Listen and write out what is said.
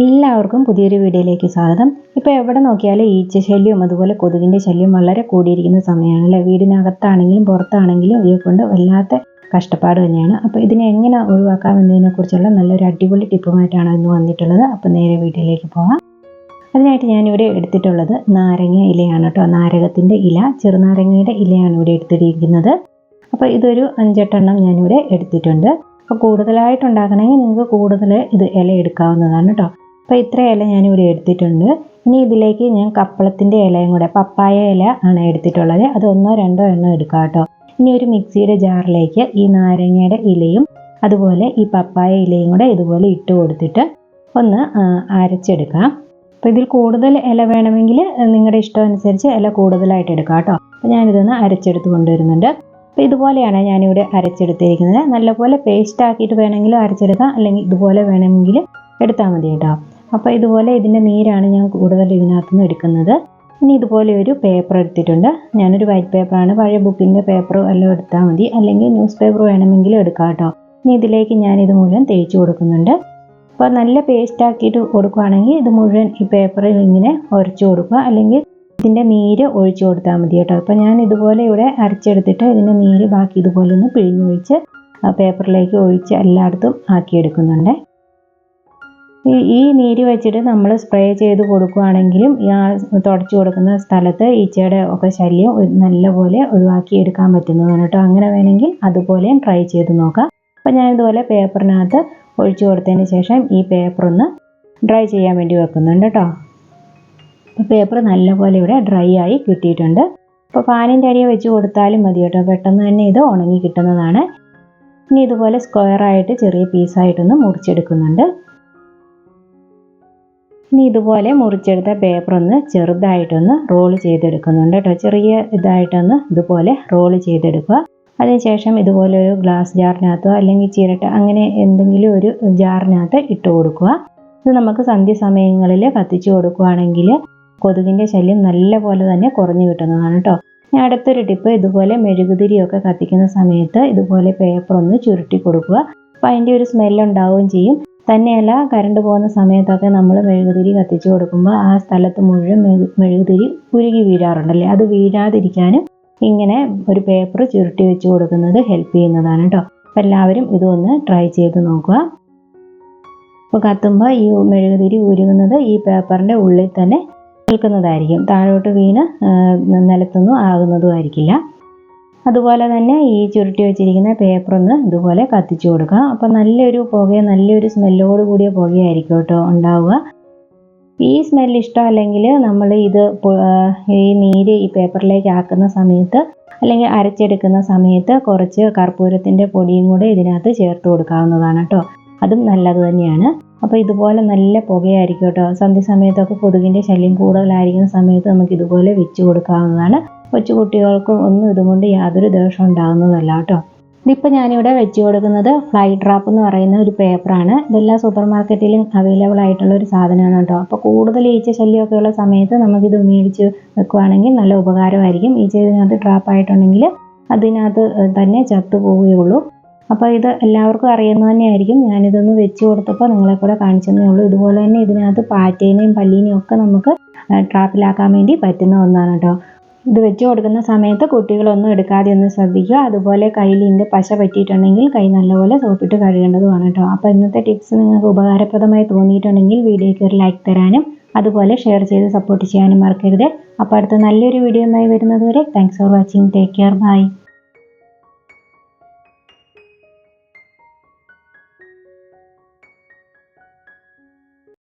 എല്ലാവർക്കും പുതിയൊരു വീഡിയോയിലേക്ക് സ്വാഗതം. ഇപ്പോൾ എവിടെ നോക്കിയാലും ഈച്ച ശല്യവും അതുപോലെ കൊതുകിന്റെ ശല്യം വളരെ കൂടിയിരിക്കുന്ന സമയമാണ് അല്ലേ വീടിനകത്താണെങ്കിലും പുറത്താണെങ്കിലും ഇവയെ കൊണ്ട് വല്ലാത്ത കഷ്ടപ്പാട് തന്നെയാണ്. അപ്പോൾ ഇതിനെ എങ്ങനെ ഒഴിവാക്കാം എന്നതിനെക്കുറിച്ചുള്ള നല്ലൊരു അടിപൊളി ടിപ്പുമായിട്ടാണ് ഇന്ന് വന്നിട്ടുള്ളത്. അപ്പോൾ നേരെ വീട്ടിലേക്ക് പോകാം. അതിനായിട്ട് ഞാനിവിടെ എടുത്തിട്ടുള്ളത് നാരങ്ങ ഇലയാണ് കേട്ടോ. നാരകത്തിന്റെ ഇല ചെറുനാരങ്ങയുടെ ഇലയാണ് ഇവിടെ എടുത്തിരിക്കുന്നത്. അപ്പോൾ ഇതൊരു അഞ്ചെട്ടെണ്ണം ഞാനിവിടെ എടുത്തിട്ടുണ്ട്. അപ്പോൾ കൂടുതലായിട്ട് ഉണ്ടാക്കണമെങ്കിൽ നിങ്ങൾക്ക് കൂടുതൽ ഇത് ഇല എടുക്കാവുന്നതാണ് കേട്ടോ. അപ്പോൾ ഇത്ര ഇല ഞാനിവിടെ എടുത്തിട്ടുണ്ട്. ഇനി ഇതിലേക്ക് ഞാൻ കപ്പളത്തിന്റെ ഇലയും കൂടെ പപ്പായ ഇല ആണ് എടുത്തിട്ടുള്ളത്. അത് ഒന്നോ രണ്ടോ എണ്ണോ എടുക്കാം കേട്ടോ. ഇനി ഒരു മിക്സിയുടെ ജാറിലേക്ക് ഈ നാരങ്ങയുടെ ഇലയും അതുപോലെ ഈ പപ്പായ ഇലയും കൂടെ ഇതുപോലെ ഇട്ട് കൊടുത്തിട്ട് ഒന്ന് അരച്ചെടുക്കാം. അപ്പോൾ ഇതിൽ കൂടുതൽ ഇല വേണമെങ്കിൽ നിങ്ങളുടെ ഇഷ്ടം അനുസരിച്ച് ഇല കൂടുതലായിട്ട് എടുക്കാം കേട്ടോ. അപ്പോൾ ഞാനിതൊന്ന് അരച്ചെടുത്ത് കൊണ്ടുവരുന്നുണ്ട്. അപ്പോൾ ഇതുപോലെയാണ് ഞാനിവിടെ അരച്ചെടുത്തിരിക്കുന്നത്. നല്ലപോലെ പേസ്റ്റ് ആക്കിയിട്ട് വേണമെങ്കിൽ അരച്ചെടുക്കാം. അല്ലെങ്കിൽ ഇതുപോലെ വേണമെങ്കിൽ എടുത്താൽ മതി കേട്ടോ. അപ്പോൾ ഇതുപോലെ ഇതിന്റെ നീരാണ് ഞാൻ കൂടുതൽ ഇതിനകത്ത് നിന്ന് എടുക്കുന്നത്. ഇനി ഇതുപോലെ ഒരു പേപ്പർ എടുത്തിട്ടുണ്ട്. ഞാനൊരു വൈറ്റ് പേപ്പറാണ് പഴയ ബുക്കിന്റെ പേപ്പർ എല്ലാം എടുത്താൽ മതി. അല്ലെങ്കിൽ ന്യൂസ് പേപ്പർ വേണമെങ്കിലും എടുക്കാം കേട്ടോ. ഇനി ഇതിലേക്ക് ഞാൻ ഇത് മുഴുവൻ തേച്ച് കൊടുക്കുന്നുണ്ട്. അപ്പോൾ നല്ല പേസ്റ്റ് ആക്കിയിട്ട് കൊടുക്കുകയാണെങ്കിൽ ഇത് മുഴുവൻ ഈ പേപ്പറിൽ ഇങ്ങനെ ഉരച്ച് കൊടുക്കുക. അല്ലെങ്കിൽ ഇതിന്റെ നീര് ഒഴിച്ചു കൊടുത്താൽ മതി കേട്ടോ. അപ്പോൾ ഞാൻ ഇതുപോലെ ഇവിടെ അരച്ചെടുത്തിട്ട് ഇതിന്റെ നീര് ബാക്കി ഇതുപോലെ ഒന്ന് പിഴിഞ്ഞൊഴിച്ച് പേപ്പറിലേക്ക് ഒഴിച്ച് എല്ലായിടത്തും ആക്കിയെടുക്കുന്നുണ്ട്. ഈ ഈ നീര് വെച്ചിട്ട് നമ്മൾ സ്പ്രേ ചെയ്ത് കൊടുക്കുകയാണെങ്കിലും ആ തുടച്ചു കൊടുക്കുന്ന സ്ഥലത്ത് ഈച്ചയുടെ ഒക്കെ ശല്യം നല്ല നല്ലപോലെ ഒഴിവാക്കി എടുക്കാൻ പറ്റുന്നതാണ് കേട്ടോ. അങ്ങനെ വേണമെങ്കിൽ അതുപോലെയും ട്രൈ ചെയ്ത് നോക്കാം. അപ്പോൾ ഞാൻ ഇതുപോലെ പേപ്പറിനകത്ത് ഒഴിച്ചു കൊടുത്തതിന് ശേഷം ഈ പേപ്പർ ഒന്ന് ഡ്രൈ ചെയ്യാൻ വേണ്ടി വെക്കുന്നുണ്ട് കേട്ടോ. അപ്പോൾ പേപ്പർ നല്ലപോലെ ഇവിടെ ഡ്രൈ ആയി കിട്ടിയിട്ടുണ്ട്. അപ്പോൾ ഫാനിന്റെ അടിയെ വെച്ച് കൊടുത്താലും മതി കേട്ടോ. പെട്ടെന്ന് തന്നെ ഇത് ഉണങ്ങി കിട്ടുന്നതാണ്. ഇനി ഇതുപോലെ സ്ക്വയറായിട്ട് ചെറിയ പീസായിട്ടൊന്ന് മുറിച്ചെടുക്കുന്നുണ്ട്. ഇനി ഇതുപോലെ മുറിച്ചെടുത്ത പേപ്പർ ഒന്ന് ചെറുതായിട്ടൊന്ന് റോൾ ചെയ്തെടുക്കുന്നുണ്ട് കേട്ടോ ചെറിയ ഇതായിട്ടൊന്ന് ഇതുപോലെ റോൾ ചെയ്തെടുക്കുക. അതിനുശേഷം ഇതുപോലെ ഒരു ഗ്ലാസ് ജാറിനകത്തോ അല്ലെങ്കിൽ ചിരട്ട അങ്ങനെ എന്തെങ്കിലും ഒരു ജാറിനകത്ത് ഇട്ട് കൊടുക്കുക. ഇത് നമുക്ക് സന്ധ്യ സമയങ്ങളിൽ കത്തിച്ചു കൊടുക്കുകയാണെങ്കിൽ കൊതുകിന്റെ ശല്യം നല്ല പോലെ തന്നെ കുറഞ്ഞു കിട്ടുന്നതാണ് കേട്ടോ ഞാൻ അടുത്തൊരു ടിപ്പ് ഇതുപോലെ മെഴുകുതിരിയൊക്കെ കത്തിക്കുന്ന സമയത്ത് ഇതുപോലെ പേപ്പർ ഒന്ന് ചുരുട്ടി കൊടുക്കുക. അപ്പോൾ അതിന്റെ ഒരു സ്മെല്ല് ഉണ്ടാവുകയും ചെയ്യും. തന്നെയല്ല കറണ്ട് പോകുന്ന സമയത്തൊക്കെ നമ്മൾ മെഴുകുതിരി കത്തിച്ചു കൊടുക്കുമ്പോൾ ആ സ്ഥലത്ത് മുഴുവൻ മെഴു മെഴുകുതിരി ഉരുകി വീഴാറുണ്ടല്ലേ? അത് വീഴാതിരിക്കാനും ഇങ്ങനെ ഒരു പേപ്പർ ചുരുട്ടി വെച്ച് കൊടുക്കുന്നത് ഹെൽപ്പ് ചെയ്യുന്നതാണ് കേട്ടോ അപ്പം എല്ലാവരും ഇതൊന്ന് ട്രൈ ചെയ്ത് നോക്കുക. അപ്പോൾ കത്തുമ്പോൾ ഈ മെഴുകുതിരി ഉരുകുന്നത് ഈ പേപ്പറിന്റെ ഉള്ളിൽ തന്നെ നിൽക്കുന്നതായിരിക്കും. താഴോട്ട് വീണ് നിലത്തൊന്നും ആകുന്നതും ആയിരിക്കില്ല അതുപോലെ തന്നെ ഈ ചുരുട്ടി വെച്ചിരിക്കുന്ന പേപ്പർ ഒന്ന് ഇതുപോലെ കത്തിച്ചു കൊടുക്കുക. അപ്പോൾ നല്ലൊരു പുക നല്ലൊരു സ്മെല്ലോട് കൂടിയ പുകയായിരിക്കും കേട്ടോ ഉണ്ടാവുക. ഈ സ്മെല്ല് ഇഷ്ടമല്ലെങ്കിൽ നമ്മൾ ഇത് ഈ നീര് ഈ പേപ്പറിലേക്ക് ആക്കുന്ന സമയത്ത് അല്ലെങ്കിൽ അരച്ചെടുക്കുന്ന സമയത്ത് കുറച്ച് കർപ്പൂരത്തിന്റെ പൊടിയും കൂടെ ഇതിനകത്ത് ചേർത്ത് കൊടുക്കാവുന്നതാണ് കേട്ടോ. അതും നല്ലത് തന്നെയാണ്. അപ്പോൾ ഇതുപോലെ നല്ല പുകയായിരിക്കും കേട്ടോ. സന്ധ്യസമയത്തൊക്കെ കൊതുകിന്റെ ശല്യം കൂടുതലായിരിക്കുന്ന സമയത്ത് നമുക്ക് ഇതുപോലെ വെച്ച് കൊടുക്കാവുന്നതാണ്. കൊച്ചു കുട്ടികൾക്കും ഒന്നും ഇതുകൊണ്ട് യാതൊരു ദോഷം ഉണ്ടാകുന്നതല്ല കേട്ടോ. ഇതിപ്പോൾ ഞാനിവിടെ വെച്ച് കൊടുക്കുന്നത് ഫ്ലൈ ഡ്രാപ്പ് എന്ന് പറയുന്ന ഒരു പേപ്പറാണ്. ഇതെല്ലാം സൂപ്പർ മാർക്കറ്റിലും അവൈലബിൾ ആയിട്ടുള്ള ഒരു സാധനമാണ് കേട്ടോ. അപ്പോൾ കൂടുതൽ ഈച്ച ശല്യമൊക്കെ ഉള്ള സമയത്ത് നമുക്കിത് മേടിച്ച് വെക്കുവാണെങ്കിൽ നല്ല ഉപകാരമായിരിക്കും. ഈച്ച ഇതിനകത്ത് ഡ്രാപ്പ് ആയിട്ടുണ്ടെങ്കിൽ അതിനകത്ത് തന്നെ ചത്തു പോവുകയുള്ളൂ. അപ്പോൾ ഇത് എല്ലാവർക്കും അറിയുന്നത് തന്നെയായിരിക്കും. ഞാനിതൊന്ന് വെച്ച് കൊടുത്തപ്പോൾ നിങ്ങളെ കൂടെ കാണിച്ചതേ ഉള്ളൂ. ഇതുപോലെ തന്നെ ഇതിനകത്ത് പാറ്റേനെയും പല്ലീനെയും ഒക്കെ നമുക്ക് ട്രാപ്പിലാക്കാൻ വേണ്ടി പറ്റുന്ന ഒന്നാണ് കേട്ടോ ഇത് വെച്ച് കൊടുക്കുന്ന സമയത്ത് കുട്ടികളൊന്നും എടുക്കാതെ ഒന്ന് ശ്രദ്ധിക്കുക. അതുപോലെ കയ്യിൽ ഇതിന്റെ പശ പറ്റിയിട്ടുണ്ടെങ്കിൽ കൈ നല്ലപോലെ സോപ്പിട്ട് കഴുകേണ്ടതുമാണ് കേട്ടോ അപ്പോൾ ഇന്നത്തെ ടിപ്സ് നിങ്ങൾക്ക് ഉപകാരപ്രദമായി തോന്നിയിട്ടുണ്ടെങ്കിൽ വീഡിയോയ്ക്ക് ഒരു ലൈക്ക് തരാനും അതുപോലെ ഷെയർ ചെയ്ത് സപ്പോർട്ട് ചെയ്യാനും മറക്കരുത്. അപ്പോൾ അടുത്ത നല്ലൊരു വീഡിയോ വരുന്നതുവരെ thanks for watching take care bye